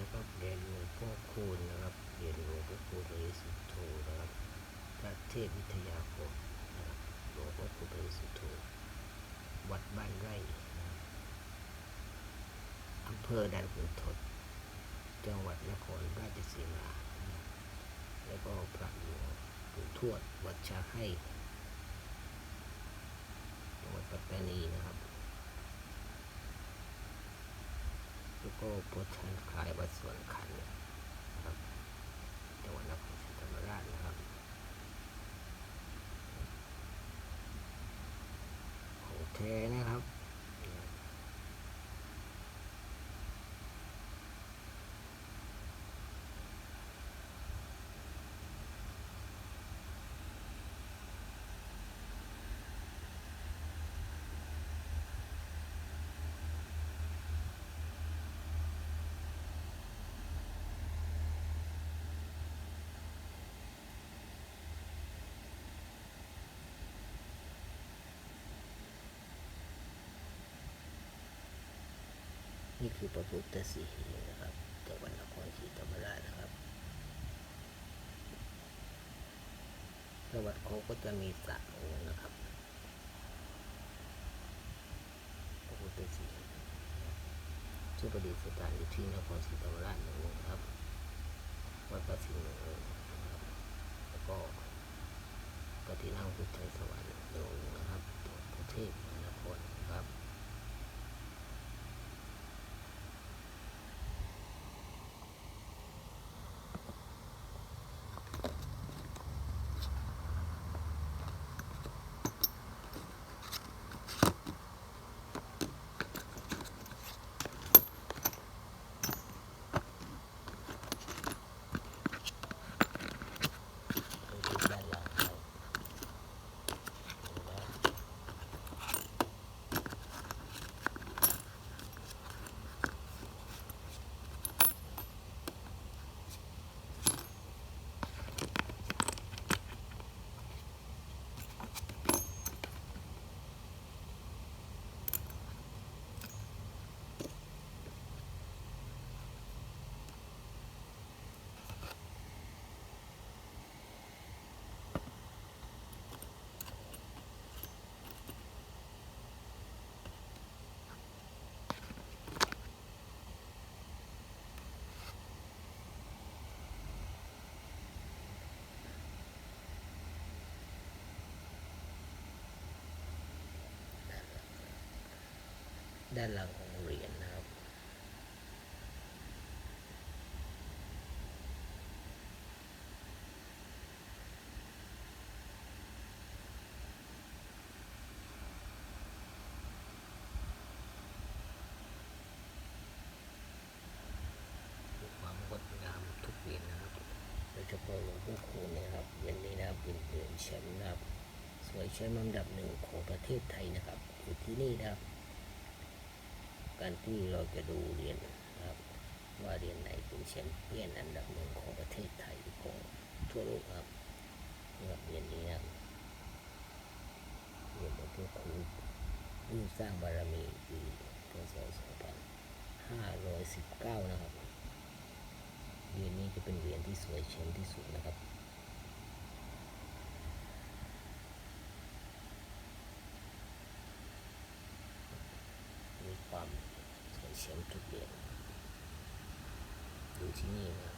นะครับเรียนหลวงพ่อคูณนะครับเรียนหลวงพ่อคูณบริสุทธโธนะครับพระเทพวิทยาคมนะครับหลวงพ่อคูณบริสุทธโธวัดบ้านไร่นะอำเภอด่านขุนทดจังหวัดนครราชสีมา แล้วก็พระหลวงปู่ทวดวัดชาให้จังหวัดปัตตานีนะครับ แล้วก็พุทธันคลายวัดสวนขันนะครับจังหวัดนครศรีธรรมราชนะครับของแท้น นี่คือพระพุทธสีหินะครับจังหวัดนครศรีธรรมราชนะครับแล้ววัดเขาก็จะมีสระองค์นะครับพระพุทธสีหิงซึ่งประดิษฐานอยู่ที่นครศรีธรรมราชหนึ่งองค์นะครับวัดประสิงห์หนึ่งองค์แล้วก็พระที่นั่งพุทธสวรรค์หนึ่งนะครับตัวพระเทพนครครับ ดูด้านหลังครับ ด้านหลังของเหรียญนะครับ ความงดงามทุกเหรียญนะครับโดยเฉพาะหลวงพ่อคูณนยครับเหรียญนี้นะครับเป็นเหรียญแชมป์นะครับสวยแชมป์อันดับหนึ่งของประเทศไทยนะครับอยู่ที่นี่นะครับ การที่เราจะดูเหรียญนะครับ ว่าเหรียญไหนเป็นแชมป์เปี้ยนอันดับหนึ่งของประเทศไทยของทั่วโลกครับนะครับเหรียญนี้นะครับเหรียญหลวงพ่อคูณรุ่นสร้างบารมีปีพศ2519 นะครับเหรียญนี้จะเป็นเหรียญที่สวยเช่นที่สุดนะครับ มีความสว